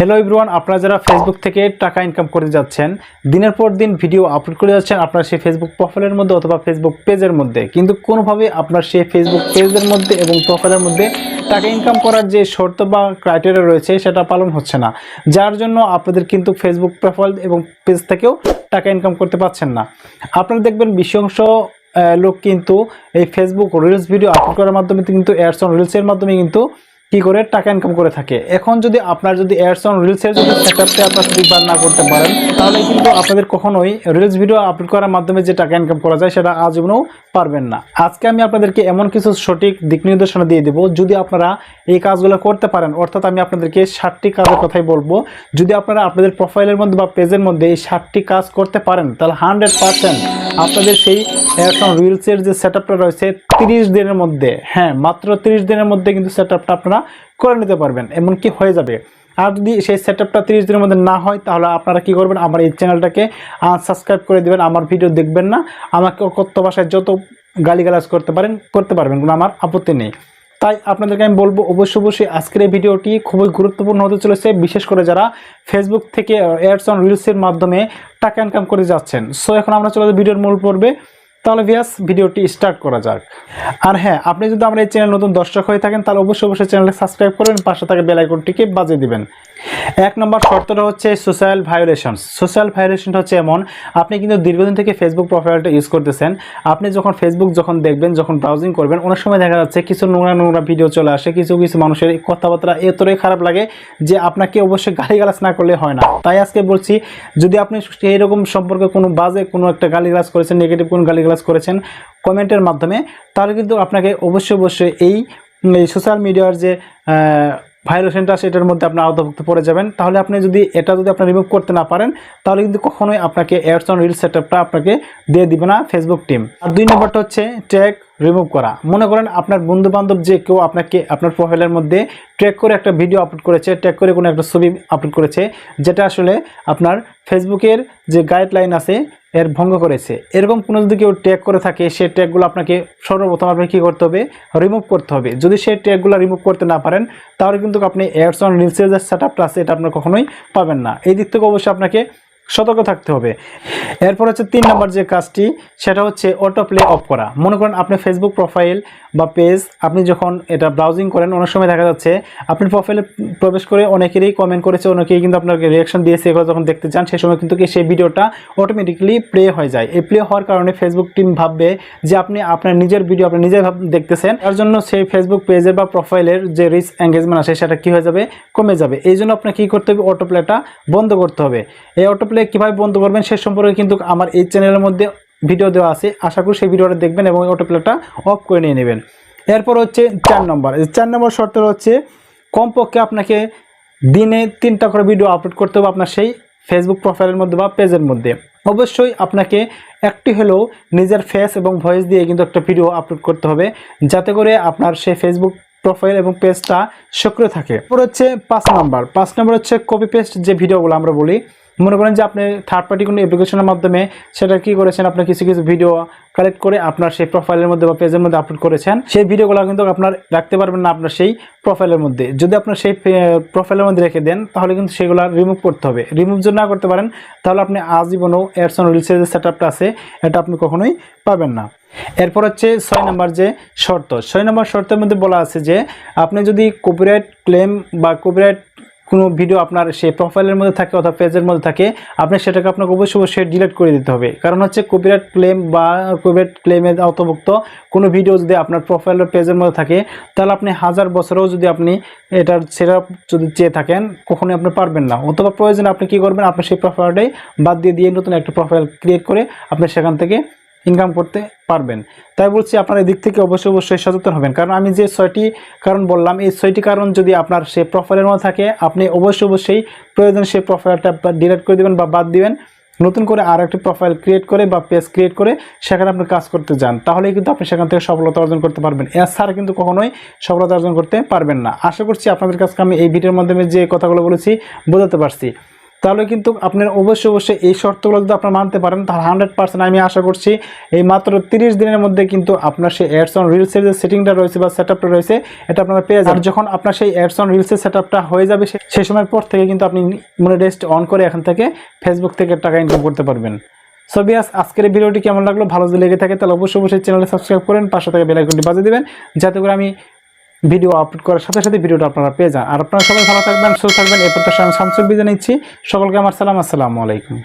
Hello everyone আপনারা যারা Facebook থেকে টাকা ইনকাম করে যাচ্ছেন, দিনের পর দিন ভিডিও আপলোড করে যাচ্ছেন, আপনার সেই ফেসবুক প্রোফাইলের মধ্যে অথবা ফেসবুক পেজের মধ্যে, কিন্তু কোনোভাবে আপনার সেই ফেসবুক পেজের মধ্যে এবং প্রোফাইলের মধ্যে টাকা ইনকাম করার যে শর্ত বা ক্রাইটেরিয়া রয়েছে, সেটা পালন হচ্ছে না। যার জন্য আপনাদের কিন্তু ফেসবুক প্রোফাইল এবং পেজ থেকেও টাকা ইনকাম করতে পারছেন না। আপনারা দেখবেন বিশ অংশ লোক কিন্তু এই ফেসবুক রিলস ভিডিও আপলোড করার মাধ্যমে কিন্তু অ্যাডস অন রিলসের মাধ্যমে কিন্তু কি করে? টাকা ইনকাম করে থাকে। এখন যদি আপনার যদি অ্যাডস অন রিলসের যদি সেটআপটা আপনার প্রিপার না করতে পারেন, তাহলে কিন্তু আপনাদের কখনোই রিলস ভিডিও আপলোড করার মাধ্যমে যে টাকা ইনকাম করা যায়, সেটা আজীবনও পারবেন না। আজকে আমি আপনাদেরকে এমন কিছু সঠিক দিক নির্দেশনা দিয়ে দেবো। যদি আপনারা এই কাজগুলো করতে পারেন, অর্থাৎ আমি আপনাদেরকে ষাটটি কাজের কথাই বলব, যদি আপনারা আপনাদের প্রোফাইলের মধ্যে বা পেজের মধ্যে এই ষাটটি কাজ করতে পারেন, তাহলে হান্ড্রেড পার্সেন্ট আপনাদের সেই এখন রিলসের যে সেট আপটা রয়েছে, তিরিশ দিনের মধ্যে হ্যাঁ মাত্র তিরিশ দিনের মধ্যে কিন্তু সেট আপটা আপনারা করে নিতে পারবেন, এমনকি হয়ে যাবে। আর যদি সেই সেট আপটা তিরিশ দিনের মধ্যে না হয়, তাহলে আপনারা কি করবেন? আমার এই চ্যানেলটাকে সাবস্ক্রাইব করে দেবেন, আমার ভিডিও দেখবেন না। আমাকে কত ভাষায় যত গালিগালাজ করতে পারেন, করতে পারবেন, কোনো আমার আপত্তি নেই। তাই আপনাদেরকে আমি বলব অবশ্যই অবশ্যই আজকের এই ভিডিওটি খুবই গুরুত্বপূর্ণ হতে চলেছে, বিশেষ করে যারা ফেসবুক থেকে এয়ারস অন রিলসের মাধ্যমে টাকা ইনকাম করে যাচ্ছেন। সো এখন আমরা চলে ভিডিওর মূল পর্বে। তাহলে ভিয়াস ভিডিওটি স্টার্ট করা যাক। আর হ্যাঁ আপনি যদি আমার এই চ্যানেল নতুন দর্শক হয়ে থাকেন, তাহলে অবশ্যই অবশ্যই চ্যানেলটি সাবস্ক্রাইব করবেন পাশে থাকা বেল আইকনটিকে বাজিয়ে দিবেন। এক নম্বর শর্তটা হচ্ছে সোশ্যাল ভায়োলেশনস সোশ্যাল ভায়োলেশনটা হচ্ছে এমন, আপনি কিন্তু দীর্ঘদিন থেকে ফেসবুক প্রোফাইলটা ইউজ করতেছেন। আপনি যখন ফেসবুক যখন দেখবেন, যখন ব্রাউজিং করবেন, অনেক সময় দেখা যাচ্ছে কিছু নোংরা নোংরা ভিডিও চলে আসে, কিছু কিছু মানুষের কথাবার্তা এতটাই খারাপ লাগে যে আপনাকে অবশ্যই গালিগালাজ না করলে হয় না। তাই আজকে বলছি, যদি আপনি এইরকম সম্পর্কে কোনো বাজে কোনো একটা গালিগালাজ করেছেন নেগেটিভ কোনো গালিগালাজ করেছেন কমেন্টের মাধ্যমে, তাহলে কিন্তু আপনাকে অবশ্যই অবশ্যই এই সোশ্যাল মিডিয়ার যে ভাইরাসেনটা সেটার মধ্যে আপনি আওতাভুক্ত পড়ে যাবেন। তাহলে আপনি যদি এটা যদি আপনি রিমুভ করতে না পারেন, তাহলে কিন্তু কখনোই আপনাকে অ্যাডস অন রিল সেটআপটা আপনাকে দিয়ে দিবে না ফেসবুক টিম আর দুই নম্বরটা হচ্ছে ট্যাগ রিমুভ করা। মনে করেন আপনার বন্ধু বান্ধব যে কেউ আপনাকে আপনার প্রোফাইলের মধ্যে ট্র্যাক করে একটা ভিডিও আপলোড করেছে ট্র্যাক করে কোনো একটা ছবি আপলোড করেছে, যেটা আসলে আপনার ফেসবুকের যে গাইডলাইন আছে, এর ভঙ্গ করেছে। এরকম কোনো যদি কেউ ট্যাগ করে থাকে সেই ট্যাগগুলো আপনাকে সর্বপ্রথম আপনাকে কী করতে হবে? রিমুভ করতে হবে। যদি সেই ট্যাগগুলো রিমুভ করতে না পারেন, তাহলে কিন্তু আপনি এয়ারস অন রিলসের যে সেট আপটা আছে, এটা আপনার কখনোই পাবেন না। এই দিক থেকে অবশ্যই আপনাকে সতর্ক থাকতে হবে। এরপর হচ্ছে তিন নম্বর যে কাজটি, সেটা হচ্ছে অটো প্লে অফ করা। মনে করেন আপনি ফেসবুক প্রোফাইল বা পেজ আপনি যখন এটা ব্রাউজিং করেন, অনেক সময় দেখা যাচ্ছে আপনি প্রোফাইলে প্রবেশ করে অনেকেরই কমেন্ট করেছে, অনেকেই কিন্তু আপনাকে রিয়াকশন দিয়েছে, এগুলো যখন দেখতে চান সেই সময় কিন্তু সেই ভিডিওটা অটোমেটিকলি প্লে হয়ে যায়। এই প্লে হওয়ার কারণে ফেসবুক টিম ভাববে যে আপনি আপনার নিজের ভিডিও আপনি নিজে দেখতেছেন। তার জন্য সেই ফেসবুক পেজের বা প্রোফাইলের যে রিচ এঙ্গেজমেন্ট আছে, সেটা কি হয়ে যাবে? কমে যাবে। এই জন্য আপনাকে কী করতে হবে? অটো প্লেটা বন্ধ করতে হবে। এই অটো প্লে কীভাবে বন্ধ করবেন সে সম্পর্কে কিন্তু আমার এই চ্যানেলের মধ্যে ভিডিও দেওয়া আছে। আশা করি সেই ভিডিওটা দেখবেন এবং অটো প্লেটা অফ করে নিয়ে নেবেন। এরপর হচ্ছে চার নম্বর। চার নম্বর শর্ত হচ্ছে কমপক্ষে আপনাকে দিনে তিনটা করে ভিডিও আপলোড করতে হবে আপনার সেই ফেসবুক প্রোফাইলের মধ্যে বা পেজের মধ্যে। অবশ্যই আপনাকে একটি হলেও নিজের ফেস এবং ভয়েস দিয়ে কিন্তু একটা ভিডিও আপলোড করতে হবে, যাতে করে আপনার সেই ফেসবুক প্রোফাইল এবং পেজটা সক্রিয় থাকে। এরপর হচ্ছে পাঁচ নাম্বার। পাঁচ নাম্বার হচ্ছে কপি পেস্ট যে ভিডিওগুলো আমরা বলি মনে করেন যে আপনি থার্ড পার্টি কোনো অ্যাপ্লিকেশনের মাধ্যমে সেটা কি করেছেন? আপনি কিছু কিছু ভিডিও কালেক্ট করে আপনার সেই প্রোফাইলের মধ্যে বা পেজের মধ্যে আপলোড করেছেন। সেই ভিডিওগুলো কিন্তু আপনার রাখতে পারবেন না আপনার সেই প্রোফাইলের মধ্যে। যদি আপনার সেই প্রোফাইলের মধ্যে রেখে দেন, তাহলে কিন্তু সেগুলো রিমুভ করতে হবে। রিমুভ যদি না করতে পারেন, তাহলে আপনি আজীবনও এয়ারস অন রিলসের যে সেট আপটা আছে, এটা আপনি কখনোই পাবেন না। এরপর হচ্ছে ছয় নম্বর যে শর্ত। ছয় নম্বর শর্তের মধ্যে বলা আছে যে, আপনি যদি কপিরাইট ক্লেম বা কপিরাইট কোনো ভিডিও আপনার সেই প্রোফাইলের মধ্যে থাকে অথবা পেজের মধ্যে থাকে, আপনি সেটাকে আপনাকে অবশ্যই অবশ্যই ডিলিট করে দিতে হবে। কারণ হচ্ছে কপিরাইট ক্লেম বা কপিরাইট ক্লেমের অন্তর্ভুক্ত কোনো ভিডিও যদি আপনার প্রোফাইলের পেজের মধ্যে থাকে, তাহলে আপনি হাজার বছরেও যদি আপনি এটার সেটা যদি চেয়ে থাকেন, কখনোই আপনি পারবেন না। অথবা প্রয়োজনে আপনি কী করবেন, আপনি সেই প্রোফাইলটাই বাদ দিয়ে দিয়ে নতুন একটা প্রোফাইল ক্রিয়েট করে আপনি সেখান থেকে ইনকাম করতে পারবেন। তাই বলছি আপনার এদিক থেকে অবশ্যই অবশ্যই সচেতন হবেন। কারণ আমি যে ছয়টি কারণ বললাম, এই ছয়টি কারণ যদি আপনার সে প্রোফাইলের মধ্যে থাকে, আপনি অবশ্যই অবশ্যই প্রয়োজন সেই প্রোফাইলটা ডিলিট করে দেবেন বা বাদ দিবেন। নতুন করে আর একটি প্রোফাইল ক্রিয়েট করে বা পেজ ক্রিয়েট করে সেখানে আপনি কাজ করতে যান। তাহলেই কিন্তু আপনি সেখান থেকে সফলতা অর্জন করতে পারবেন। এছাড়া কিন্তু কখনোই সফলতা অর্জন করতে পারবেন না। আশা করছি আপনাদের কাছে আমি এই ভিডিওর মাধ্যমে যে কথাগুলো বলেছি, বোঝাতে পারছি। তাহলে কিন্তু আপনার অবশ্যই অবশ্যই এই শর্তগুলো যদি আপনারা মানতে পারেন, তাহলে হান্ড্রেড পার্সেন্ট আমি আশা করছি এই মাত্র তিরিশ দিনের মধ্যে কিন্তু আপনার সেই অ্যাডস অন রিলসের যে সেটিংটা রয়েছে বা সেট আপটা রয়েছে, এটা আপনারা পেয়ে আর যখন আপনার সেই অ্যাডস অন রিলসের সেট আপটা হয়ে যাবে সেই সময়ের পর থেকে কিন্তু আপনি মনিটাইজড অন করে এখান থেকে ফেসবুক থেকে টাকা ইনকাম করতে পারবেন। সো বিয়াস আজকের এই ভিডিওটি কেমন লাগল? ভালো যদি লেগে থাকে, তাহলে অবশ্যই অবশ্যই চ্যানেলটি সাবস্ক্রাইব করেন, পাশে থেকে বেল আইকনটি বাজিয়ে দেবেন, যাতে করে আমি ভিডিও আপলোড করার সাথে সাথে ভিডিওটা আপনারা পেয়ে যান। আর আপনারা সবাই ভালো থাকবেন, সুস্থ থাকবেন এরপর তো আমি শামসুল নিচ্ছি। সকলকে আমার সালাম, আসসালামু আলাইকুম।